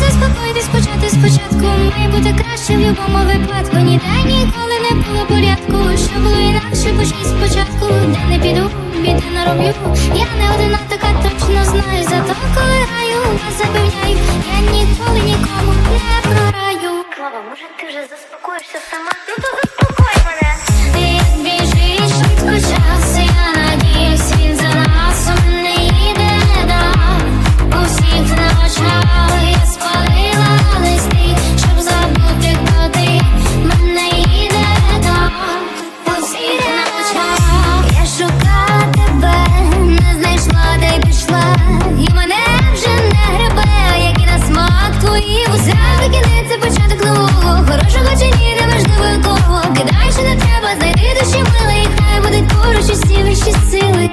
Заспокойтесь почати спочатку, має бути краще в любому випадку. Ніде ніколи не було порядку. Що було інакше, почніть спочатку, де не піду, біде нароблю. başlasam Ще мили, і хай будуть поруч усі вищі сили.